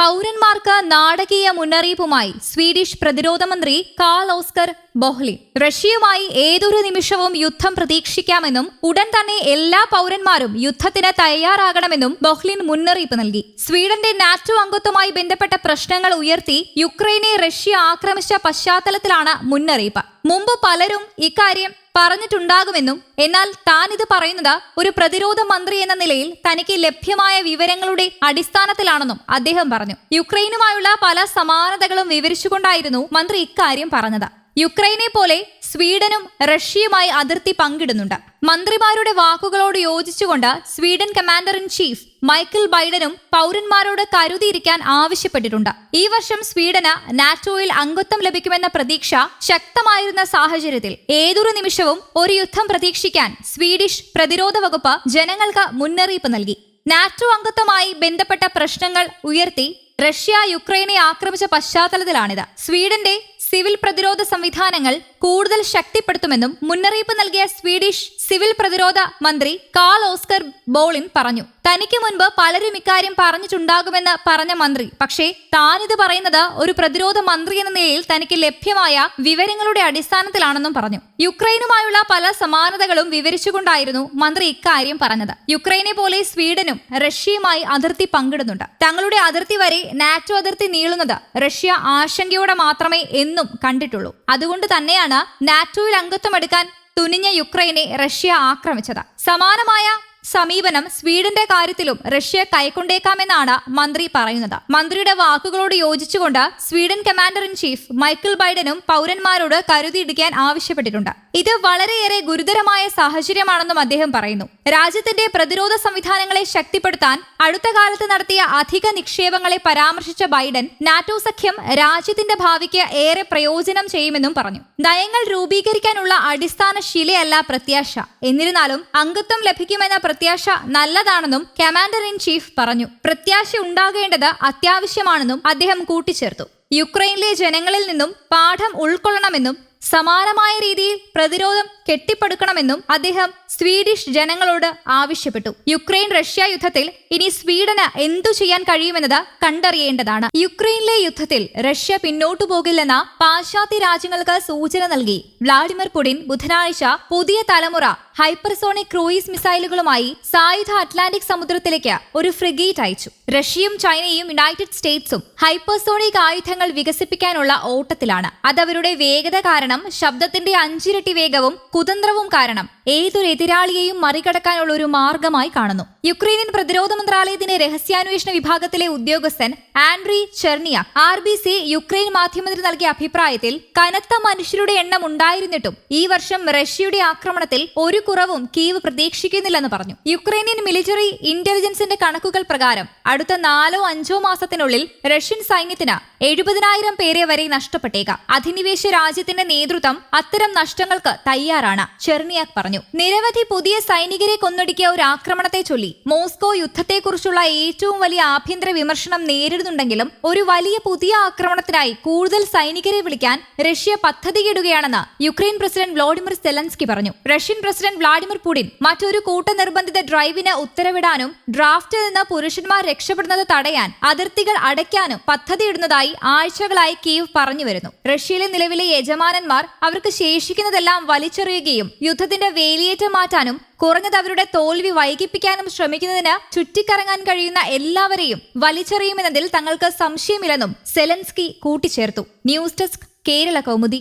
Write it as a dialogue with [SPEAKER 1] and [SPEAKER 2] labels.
[SPEAKER 1] പൗരന്മാർക്ക് നാടകീയ മുന്നറിയിപ്പുമായി സ്വീഡിഷ് പ്രതിരോധ മന്ത്രി കാൾ ഓസ്കർ ബോഹ്ലി. റഷ്യയുമായി ഏതൊരു നിമിഷവും യുദ്ധം പ്രതീക്ഷിക്കാമെന്നും ഉടൻ തന്നെ എല്ലാ പൗരന്മാരും യുദ്ധത്തിന് തയ്യാറാകണമെന്നും ബൊഹ്ലിൻ മുന്നറിയിപ്പ് നൽകി. സ്വീഡന്റെ നാറ്റോ അംഗത്വമായി ബന്ധപ്പെട്ട പ്രശ്നങ്ങൾ ഉയർത്തി യുക്രൈനെ റഷ്യ ആക്രമിച്ച പശ്ചാത്തലത്തിലാണ് മുന്നറിയിപ്പ്. മുമ്പ് പലരും ഇക്കാര്യം പറഞ്ഞിട്ടുണ്ടാകുമെന്നും എന്നാൽ താൻ ഇത് പറയുന്നത് ഒരു പ്രതിരോധ മന്ത്രി എന്ന നിലയിൽ തനിക്ക് ലഭ്യമായ വിവരങ്ങളുടെ അടിസ്ഥാനത്തിലാണെന്നും അദ്ദേഹം പറഞ്ഞു. യുക്രൈനുമായുള്ള പല സമാനതകളും വിവരിച്ചുകൊണ്ടായിരുന്നു മന്ത്രി ഇക്കാര്യം പറഞ്ഞത്. യുക്രൈനെ പോലെ സ്വീഡനും റഷ്യയുമായി അതിർത്തി പങ്കിടുന്നുണ്ട്. മന്ത്രിമാരുടെ വാക്കുകളോട് യോജിച്ചുകൊണ്ട് Sweden commander in chief Michael ബൈഡനും പൗരന്മാരോട് കരുതിയിരിക്കാൻ ആവശ്യപ്പെട്ടിട്ടുണ്ട്. ഈ വർഷം സ്വീഡന് നാറ്റോയിൽ അംഗത്വം ലഭിക്കുമെന്ന പ്രതീക്ഷ ശക്തമായിരുന്ന സാഹചര്യത്തിൽ ഏതൊരു നിമിഷവും ഒരു യുദ്ധം പ്രതീക്ഷിക്കാൻ സ്വീഡിഷ് പ്രതിരോധ വകുപ്പ് ജനങ്ങൾക്ക് മുന്നറിയിപ്പ് നൽകി. നാറ്റോ അംഗത്വമായി ബന്ധപ്പെട്ട പ്രശ്നങ്ങൾ ഉയർത്തി റഷ്യ യുക്രൈനെ ആക്രമിച്ച പശ്ചാത്തലത്തിലാണിത്. സ്വീഡന്റെ സിവിൽ പ്രതിരോധ സംവിധാനങ്ങൾ കൂടുതൽ ശക്തിപ്പെടുത്തുമെന്നും മുന്നറിയിപ്പ് നൽകിയ സ്വീഡിഷ് സിവിൽ പ്രതിരോധ മന്ത്രി കാൾ ഓസ്കർ ബോളിൻ പറഞ്ഞു. തനിക്ക് മുൻപ് പലരും ഇക്കാര്യം പറഞ്ഞിട്ടുണ്ടാകുമെന്ന് പറഞ്ഞ മന്ത്രി. പക്ഷേ താനിത് പറയുന്നത് ഒരു പ്രതിരോധ മന്ത്രി എന്ന നിലയിൽ തനിക്ക് ലഭ്യമായ വിവരങ്ങളുടെ അടിസ്ഥാനത്തിലാണെന്നും പറഞ്ഞു. യുക്രൈനുമായുള്ള പല സമാനതകളും വിവരിച്ചുകൊണ്ടായിരുന്നു മന്ത്രി ഇക്കാര്യം പറഞ്ഞത്. യുക്രൈനെ പോലെ സ്വീഡനും റഷ്യയുമായി അതിർത്തി പങ്കിടുന്നുണ്ട്. തങ്ങളുടെ അതിർത്തി വരെ നാറ്റോ അതിർത്തി നീളുന്നത് റഷ്യ ആശങ്കയോടെ മാത്രമേ എന്നും കണ്ടിട്ടുള്ളൂ. അതുകൊണ്ട് തന്നെയാണ് നാറ്റോയിൽ അംഗത്വം എടുക്കാൻ തുനിഞ്ഞ യുക്രൈനെ റഷ്യ ആക്രമിച്ചത്. സമാനമായ സമീപനം സ്വീഡന്റെ കാര്യത്തിലും റഷ്യ കൈക്കൊണ്ടേക്കാമെന്നാണ് മന്ത്രി പറയുന്നത്. മന്ത്രിയുടെ വാക്കുകളോട് യോജിച്ചുകൊണ്ട് Sweden commander in chief Michael ബൈഡനും പൗരന്മാരോട് കരുതിയിടിക്കാൻ ആവശ്യപ്പെട്ടിട്ടുണ്ട്. ഇത് വളരെയേറെ ഗുരുതരമായ സാഹചര്യമാണെന്നും അദ്ദേഹം പറയുന്നു. രാജ്യത്തിന്റെ പ്രതിരോധ സംവിധാനങ്ങളെ ശക്തിപ്പെടുത്താൻ അടുത്ത കാലത്ത് നടത്തിയ അധിക നിക്ഷേപങ്ങളെ പരാമർശിച്ച ബൈഡൻ നാറ്റോ സഖ്യം രാജ്യത്തിന്റെ ഭാവിക്ക് ഏറെ പ്രയോജനം ചെയ്യുമെന്നും പറഞ്ഞു. നയങ്ങൾ രൂപീകരിക്കാനുള്ള അടിസ്ഥാന ശിലയല്ല പ്രത്യാശ. എന്നിരുന്നാലും അംഗത്വം ലഭിക്കുമെന്ന പ്രത്യാശ നല്ലതാണെന്നും കമാൻഡർ ഇൻ ചീഫ് പറഞ്ഞു. പ്രത്യാശ ഉണ്ടാകേണ്ടത് അത്യാവശ്യമാണെന്നും അദ്ദേഹം കൂട്ടിച്ചേർത്തു. യുക്രൈനിലെ ജനങ്ങളിൽ നിന്നും പാഠം ഉൾക്കൊള്ളണമെന്നും സമാനമായ രീതിയിൽ പ്രതിരോധം കെട്ടിപ്പടുക്കണമെന്നും അദ്ദേഹം സ്വീഡിഷ് ജനങ്ങളോട് ആവശ്യപ്പെട്ടു. യുക്രൈൻ റഷ്യ യുദ്ധത്തിൽ ഇനി സ്വീഡന് എന്തു ചെയ്യാൻ കഴിയുമെന്നത് കണ്ടറിയേണ്ടതാണ്. യുക്രൈനിലെ യുദ്ധത്തിൽ റഷ്യ പിന്നോട്ടു പോകില്ലെന്ന പാശ്ചാത്യ രാജ്യങ്ങൾക്ക് സൂചന നൽകി. വ്ളാഡിമിർ പുടിൻ ബുധനാഴ്ച പുതിയ തലമുറ ഹൈപ്പർസോണിക് ക്രൂയിസ് മിസൈലുകളുമായി സായുധ അറ്റ്ലാന്റിക് സമുദ്രത്തിലേക്ക് ഒരു ഫ്രിഗേറ്റ് അയച്ചു. റഷ്യയും ചൈനയും യുണൈറ്റഡ് സ്റ്റേറ്റ്സും ഹൈപ്പർസോണിക് ആയുധങ്ങൾ വികസിപ്പിക്കാനുള്ള ഓട്ടത്തിലാണ്. അതവരുടെ വേഗത കാരണം ശബ്ദത്തിന്റെ അഞ്ചിരട്ടി വേഗവും കുതന്ത്രവും കാരണം. ഏതൊരു എതിരാളിയെയും മറികടക്കാനുള്ള ഒരു മാർഗമായി കാണുന്നു. യുക്രൈനിയൻ പ്രതിരോധ മന്ത്രാലയത്തിന്റെ രഹസ്യാന്വേഷണ വിഭാഗത്തിലെ ഉദ്യോഗസ്ഥൻ Andriy Cherniak R B C Ukraine മാധ്യമത്തിന് നൽകിയ അഭിപ്രായത്തിൽ കനത്ത മനുഷ്യരുടെ എണ്ണം ഉണ്ടായിരുന്നിട്ടും ഈ വർഷം റഷ്യയുടെ ആക്രമണത്തിൽ ഒരു കുറവും കീവ് പ്രതീക്ഷിക്കുന്നില്ലെന്ന് പറഞ്ഞു. യുക്രൈനിയൻ മിലിറ്ററി ഇന്റലിജൻസിന്റെ കണക്കുകൾ പ്രകാരം അടുത്ത നാലോ അഞ്ചോ മാസത്തിനുള്ളിൽ റഷ്യൻ സൈന്യത്തിന് എഴുപതിനായിരം പേരെ വരെ നഷ്ടപ്പെട്ടേക്കാം. അധിനിവേശ രാജ്യത്തിന്റെ നേതൃത്വം അത്തരം നഷ്ടങ്ങൾക്ക് തയ്യാറാണ് ചെർണിയാക് പറഞ്ഞു. നിരവധി പുതിയ സൈനികരെ കൊന്നൊടുക്കിയ ഒരു ആക്രമണത്തെ ചൊല്ലി മോസ്കോ യുദ്ധത്തെക്കുറിച്ചുള്ള ഏറ്റവും വലിയ ആഭ്യന്തര വിമർശനം നേരിടുന്നുണ്ടെങ്കിലും ഒരു വലിയ പുതിയ ആക്രമണത്തിനായി കൂടുതൽ സൈനികരെ വിളിക്കാൻ റഷ്യ പദ്ധതിയിടുകയാണെന്ന് യുക്രൈൻ പ്രസിഡന്റ് വ്ളാഡിമിർ സെലൻസ്കി പറഞ്ഞു. റഷ്യൻ പ്രസിഡന്റ് വ്ളാഡിമിർ പുടിൻ മറ്റൊരു കൂട്ടനിർബന്ധിത ഡ്രൈവിന് ഉത്തരവിടാനും ഡ്രാഫ്റ്റിൽ നിന്ന് പുരുഷന്മാർ രക്ഷപ്പെടുന്നത് തടയാൻ അതിർത്തികൾ അടയ്ക്കാനും പദ്ധതിയിടുന്നതായി ആഴ്ചകളായി കീവ് പറഞ്ഞു വരുന്നു. റഷ്യയിലെ നിലവിലെ യജമാനന്മാർ അവർക്ക് ശേഷിക്കുന്നതെല്ലാം വലിച്ചെറിയുകയും യുദ്ധത്തിന്റെ വേലിയേറ്റം മാറ്റാനും കുറഞ്ഞത് അവരുടെ തോൽവി വൈകിപ്പിക്കാനും ശ്രമിക്കുന്നതിന് ചുറ്റിക്കറങ്ങാൻ കഴിയുന്ന എല്ലാവരെയും വലിച്ചെറിയുമെന്നതിൽ തങ്ങൾക്ക് സംശയമില്ലെന്നും സെലൻസ്കി കൂട്ടിച്ചേർത്തു. News desk Kerala Kaumudi.